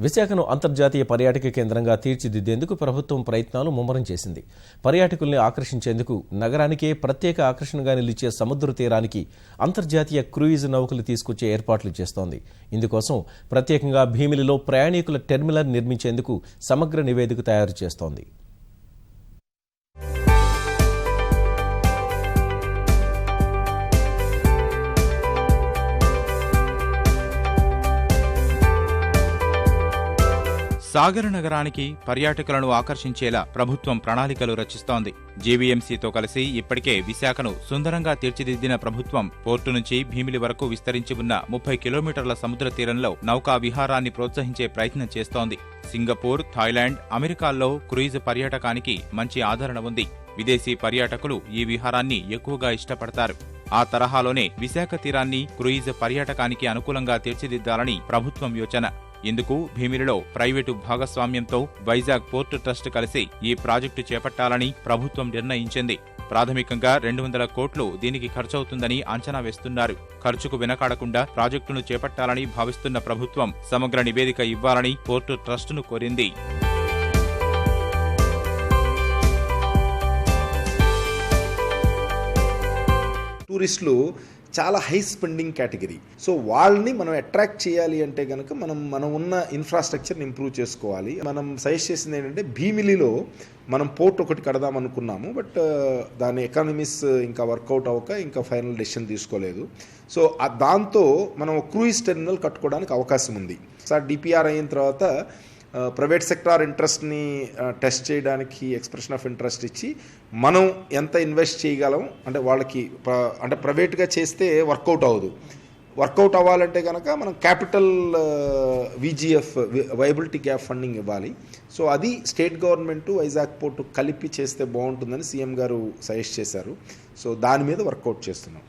విశాఖను అంతర్జాతీయ పర్యాటక కేంద్రంగా తీర్చిదిద్దేందుకు ప్రభుత్వం ప్రయత్నాలు ముమ్మరం చేసింది. పర్యాటకుల్ని ఆకర్షించేందుకు నగరానికే ప్రత్యేక ఆకర్షణగా నిలిచే సముద్ర తీరానికి అంతర్జాతీయ క్రూయిజ్ నౌకలు తీసుకొచ్చే ఏర్పాట్లు చేస్తోంది. ఇందుకోసం ప్రత్యేకంగా భీమిలిలో ప్రయాణికుల టెర్మినల్ నిర్మించేందుకు సమగ్ర నివేదిక తయారు చేస్తోంది. సాగర నగరానికి పర్యాటకులను ఆకర్షించేలా ప్రభుత్వం ప్రణాళికలు రచిస్తోంది. జీవీఎంసీతో కలిసి ఇప్పటికే విశాఖను సుందరంగా తీర్చిదిద్దిన ప్రభుత్వం పోర్టు నుంచి భీమిలి వరకు విస్తరించి ఉన్న ముప్పై కిలోమీటర్ల సముద్ర తీరంలో నౌకా విహారాన్ని ప్రోత్సహించే ప్రయత్నం చేస్తోంది. సింగపూర్ థాయిలాండ్ అమెరికాల్లో క్రూయిజ్ పర్యాటకానికి మంచి ఆదరణ ఉంది. విదేశీ పర్యాటకులు ఈ విహారాన్ని ఎక్కువగా ఇష్టపడతారు. ఆ తరహాలోనే విశాఖ తీరాన్ని క్రూయిజ్ పర్యాటకానికి అనుకూలంగా తీర్చిదిద్దాలని ప్రభుత్వం యోచన. ఇందుకు భీమిలిలో ప్రైవేటు భాగస్వామ్యంతో వైజాగ్ పోర్టు ట్రస్ట్ కలిసి ఈ ప్రాజెక్టు చేపట్టాలని ప్రభుత్వం నిర్ణయించింది. ప్రాథమికంగా రెండు వందల కోట్లు దీనికి ఖర్చవుతుందని అంచనా వేస్తున్నారు. ఖర్చుకు వెనకాడకుండా ప్రాజెక్టును చేపట్టాలని భావిస్తున్న ప్రభుత్వం సమగ్ర నివేదిక ఇవ్వాలని పోర్టు ట్రస్టును కోరింది. టూరిస్టులు చాలా హై స్పెండింగ్ కేటగిరీ. సో వాళ్ళని మనం అట్రాక్ట్ చేయాలి అంటే కనుక మనం మనం ఉన్న ఇన్ఫ్రాస్ట్రక్చర్ని ఇంప్రూవ్ చేసుకోవాలి. మనం సజెస్ట్ చేసింది ఏంటంటే భీమిలిలో మనం పోర్ట్ ఒకటి కడదాం అనుకున్నాము. బట్ దాని ఎకానమీస్ ఇంకా వర్కౌట్ అవ్వక ఇంకా ఫైనల్ డెసిషన్ తీసుకోలేదు. సో దాంతో మనం క్రూయిజ్ టెర్మినల్ కట్టుకోవడానికి అవకాశం ఉంది. సార్ డిపిఆర్ అయిన తర్వాత ప్రైవేట్ సెక్టార్ ఇంట్రెస్ట్ని టెస్ట్ చేయడానికి ఎక్స్ప్రెషన్ ఆఫ్ ఇంట్రెస్ట్ ఇచ్చి మనం ఎంత ఇన్వెస్ట్ చేయగలం అంటే వాళ్ళకి అంటే ప్రైవేట్గా చేస్తే వర్కౌట్ అవ్వదు. వర్కౌట్ అవ్వాలంటే కనుక మనం capital VGF viability gap funding ఇవ్వాలి. సో అది స్టేట్ గవర్నమెంట్ వైజాగ్ పోర్టు కలిపి చేస్తే బాగుంటుందని సీఎం గారు సజెస్ట్ చేశారు. సో దాని మీద వర్కౌట్ చేస్తున్నాం.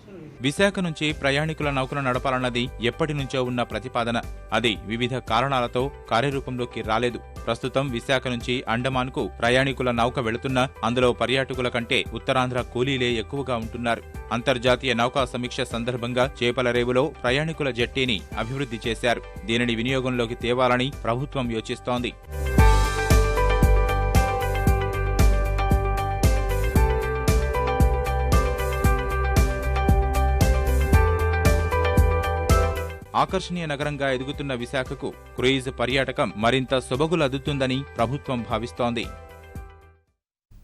విశాఖ నుంచి ప్రయాణికుల నౌకను నడపాలన్నది ఎప్పటి నుంచో ఉన్న ప్రతిపాదన. అది వివిధ కారణాలతో కార్యరూపంలోకి రాలేదు. ప్రస్తుతం విశాఖ నుంచి అండమాన్కు ప్రయాణికుల నౌక వెళుతున్నా అందులో పర్యాటకుల కంటే ఉత్తరాంధ్ర కూలీలే ఎక్కువగా ఉంటున్నారు. అంతర్జాతీయ నౌకా సమీక్ష సందర్భంగా చేపల రేవులో ప్రయాణికుల జట్టీని అభివృద్ధి చేశారు. దీనిని వినియోగంలోకి తేవాలని ప్రభుత్వం యోచిస్తోంది. ఆకర్షణీయ నగరంగా ఎదుగుతున్న విశాఖకు క్రూయిజ్ పర్యాటకం మరింత సొబగులద్దుతుందని ప్రభుత్వం భావిస్తోంది.